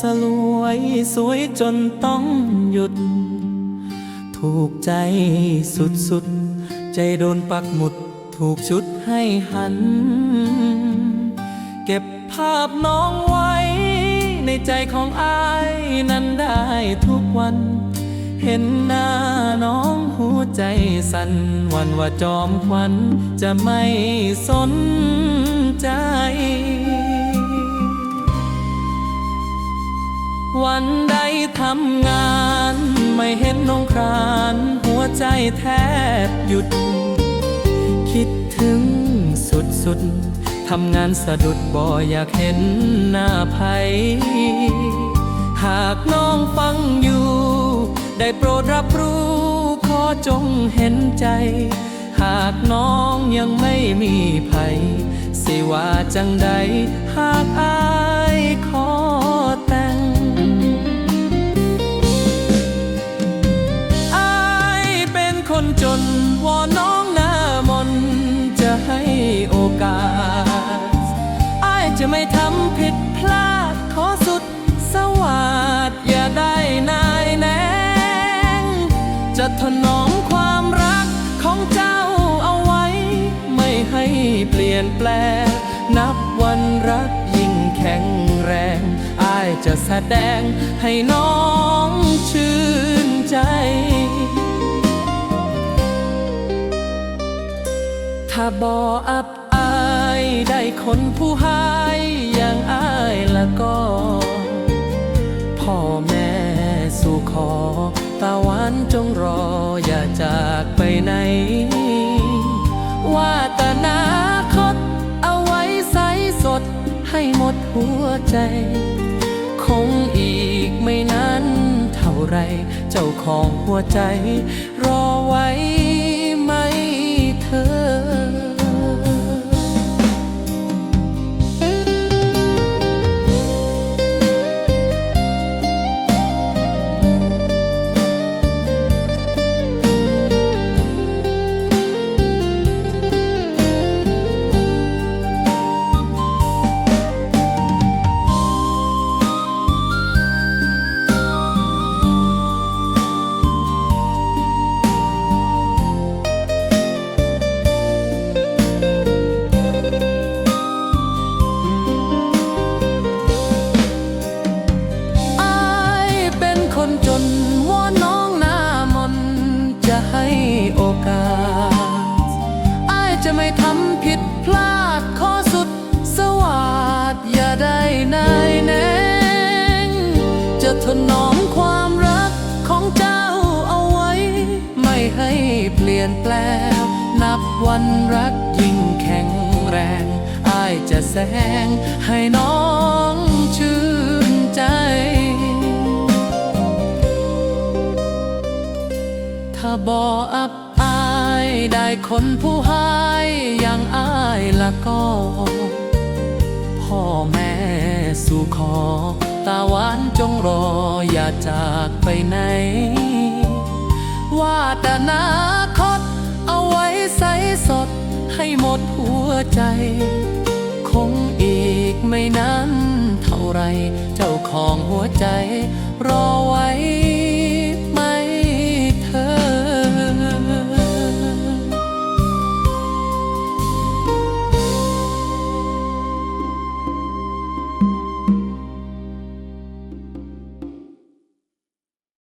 สลวย สวยจนต้องหยุด ถูกใจสุดๆ ใจโดนปักหมุด ถูกชุดให้หัน เก็บภาพน้องไว้ ในใจของอายนั้นได้ทุกวัน เห็นหน้าน้องหัวใจสั่นวันว่าจอมควันจะไม่สนใจ วันใดทำงาน ไม่เห็นน้องครานหัวใจแทบหยุด คิดถึงสุดๆทำงานสะดุดบ่อยากเห็นหน้าไผหากน้องฟังอยู่ ได้โปรดรับรู้ขอจงเห็นใจ หากน้องยังไม่มีภัย สิว่าจังใดหากอาย จะให้โอกาสอายจะไม่ทำผิดพลาดขอสุดสวัสดอย่าได้นายแนงจะถนอมความรักของเจ้าเอาไว้ ไม่ให้เปลี่ยนแปลง นับวันรักยิ่งแข็งแรงอายจะแสดงให้น้องชื่น ถ้าบ่อับอายได้คนผู้หายอย่างอายละก็พ่อแม่สู่ขอตาหวานจงรออย่าจากไปไหนว่าตนาคตเอาไว้ใสสดให้หมดหัวใจ คงอีกไม่นานเท่าไร เจ้าของหัวใจรอไว้ ผิดพลาดขอสุดสวัสดอย่าได้นายแนงจะถนอมความรักของเจ้าเอาไว้ ไม่ให้เปลี่ยนแปลงนับวันรักยิ่งแข็งแรงอายจะแสงให้น้องชื่นใจถ้าบ่อับ ได้คนผู้หายอย่างอายละก็พ่อแม่สู่ขอ ตาหวานจงรออย่าจากไปไหน ว่าแต่นาคต เอาไว้ใสสดให้หมดหัวใจ คงอีกไม่นานเท่าไร เจ้าของหัวใจ รอไว้